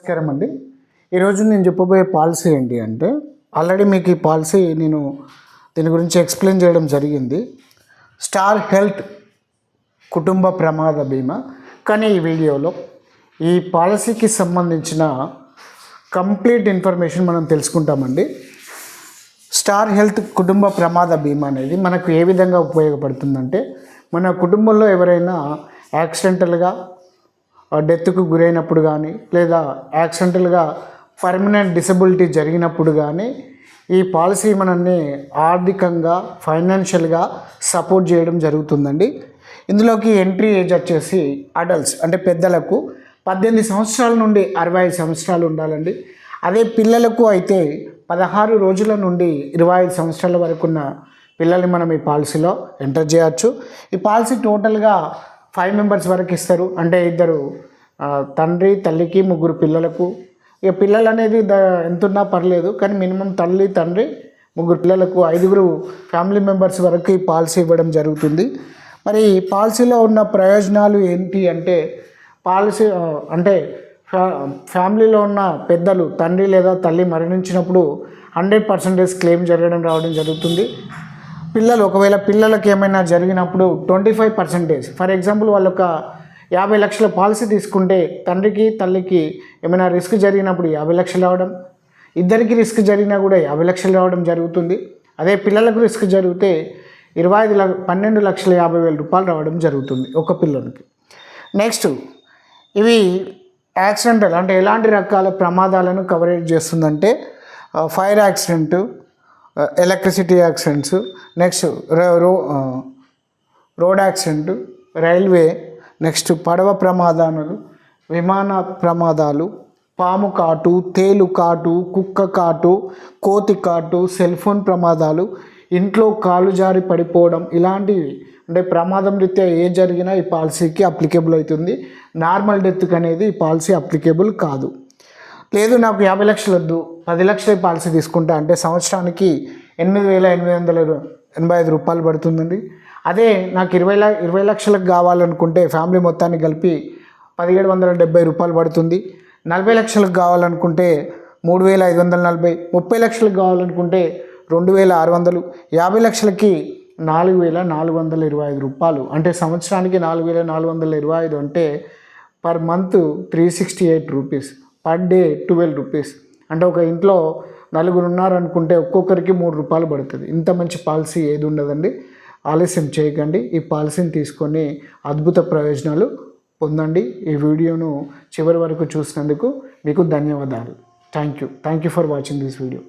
నమస్కారం అండి. ఈరోజు నేను చెప్పబోయే పాలసీ ఏంటి అంటే ఆల్రెడీ మీకు ఈ పాలసీ నేను దీని గురించి ఎక్స్ప్లెయిన్ చేయడం జరిగింది. స్టార్ హెల్త్ కుటుంబ ప్రమాద బీమా. కానీ ఈ వీడియోలో ఈ పాలసీకి సంబంధించిన కంప్లీట్ ఇన్ఫర్మేషన్ మనం తెలుసుకుంటామండి. స్టార్ హెల్త్ కుటుంబ ప్రమాద బీమా అనేది మనకు ఏ విధంగా ఉపయోగపడుతుందంటే మన కుటుంబంలో ఎవరైనా యాక్సిడెంటల్గా డెత్కు గురైనప్పుడు కానీ లేదా యాక్సిడెంటల్గా పర్మనెంట్ డిసబిలిటీ జరిగినప్పుడు కానీ ఈ పాలసీ మనల్ని ఆర్థికంగా ఫైనాన్షియల్గా సపోర్ట్ చేయడం జరుగుతుందండి. ఇందులోకి ఎంట్రీ ఏజ్ వచ్చేసి అడల్ట్స్ అంటే పెద్దలకు పద్దెనిమిది సంవత్సరాల నుండి అరవై ఐదు సంవత్సరాలు ఉండాలండి. అదే పిల్లలకు అయితే పదహారు రోజుల నుండి ఇరవై ఐదు సంవత్సరాల వరకు ఉన్న పిల్లల్ని మనం ఈ పాలసీలో ఎంటర్ చేయవచ్చు ఈ పాలసీ టోటల్గా ఫైవ్ మెంబర్స్ వరకు ఇస్తారు. అంటే ఇద్దరు తండ్రి తల్లికి ముగ్గురు పిల్లలకు. ఇక పిల్లలు అనేది ద ఎంతున్నా పర్లేదు కానీ మినిమం తల్లి తండ్రి ముగ్గురు పిల్లలకు ఐదుగురు ఫ్యామిలీ మెంబర్స్ వరకు ఈ పాలసీ ఇవ్వడం జరుగుతుంది. మరి ఈ పాలసీలో ఉన్న ప్రయోజనాలు ఏంటి అంటే పాలసీ అంటే ఫ్యా ఫ్యామిలీలో ఉన్న పెద్దలు తండ్రి లేదా తల్లి మరణించినప్పుడు హండ్రెడ్ పర్సెంటేజ్ క్లెయిమ్ జరగడం రావడం జరుగుతుంది. పిల్లలు ఒకవేళ పిల్లలకి ఏమైనా జరిగినప్పుడు twenty five percentage for example వాళ్ళొక యాభై లక్షల పాలసీ తీసుకుంటే తండ్రికి తల్లికి ఏమైనా రిస్క్ జరిగినప్పుడు యాభై లక్షలు రావడం ఇద్దరికి రిస్క్ జరిగినా కూడా యాభై లక్షలు రావడం జరుగుతుంది. అదే పిల్లలకు రిస్క్ జరిగితే ఇరవై ఐదు లక్ష పన్నెండు లక్షల యాభై వేల రూపాయలు రావడం జరుగుతుంది ఒక పిల్లలకి. నెక్స్ట్ ఇవి యాక్సిడెంటల్ అంటే ఎలాంటి రకాల ప్రమాదాలను కవరేజ్ చేస్తుందంటే fire accident electricity accidents next రో- రో రోడ్ యాక్సిడెంట్ రైల్వే నెక్స్ట్ పడవ ప్రమాదాలు విమాన ప్రమాదాలు పాము కాటు తేలు కాటు కుక్క కాటు కోతి కాటు సెల్ ఫోన్ ప్రమాదాలు ఇంట్లో కాలు జారి పడిపోవడం ఇలాంటివి. అంటే ప్రమాదం రీత్యా ఏ జరిగినా ఈ పాలసీకి అప్లికేబుల్ అవుతుంది. నార్మల్ డెత్కి అనేది ఈ పాలసీ అప్లికేబుల్ కాదు. లేదు నాకు యాభై లక్షలు వద్దు పది లక్షల పాలసీ తీసుకుంటా అంటే సంవత్సరానికి ఎనిమిది వేల ఎనిమిది వందల ఎనభై ఐదు రూపాయలు పడుతుందండి. అదే నాకు ఇరవై ల ఇరవై లక్షలకు కావాలనుకుంటే ఫ్యామిలీ మొత్తాన్ని కలిపి పదిహేడు వందల డెబ్బై రూపాయలు పడుతుంది. నలభై లక్షలకు కావాలనుకుంటే మూడు వేల ఐదు వందల నలభై ముప్పై లక్షలకు కావాలనుకుంటే రెండు వేల ఆరు వందలు యాభై లక్షలకి నాలుగు వేల నాలుగు వందల ఇరవై ఐదు రూపాయలు. అంటే సంవత్సరానికి నాలుగు వేల నాలుగు వందల ఇరవై ఐదు అంటే per month three sixty eight rupees per day twelve rupees. అంటే ఒక ఇంట్లో నలుగురు ఉన్నారనుకుంటే ఒక్కొక్కరికి మూడు రూపాయలు పడుతుంది. ఇంత మంచి పాలసీ ఏది ఉండదండి? ఆలస్యం చేయకండి. ఈ పాలసీని తీసుకొని అద్భుత ప్రయోజనాలు పొందండి. ఈ వీడియోను చివరి వరకు చూసినందుకు మీకు ధన్యవాదాలు. Thank you. Thank you for watching this video.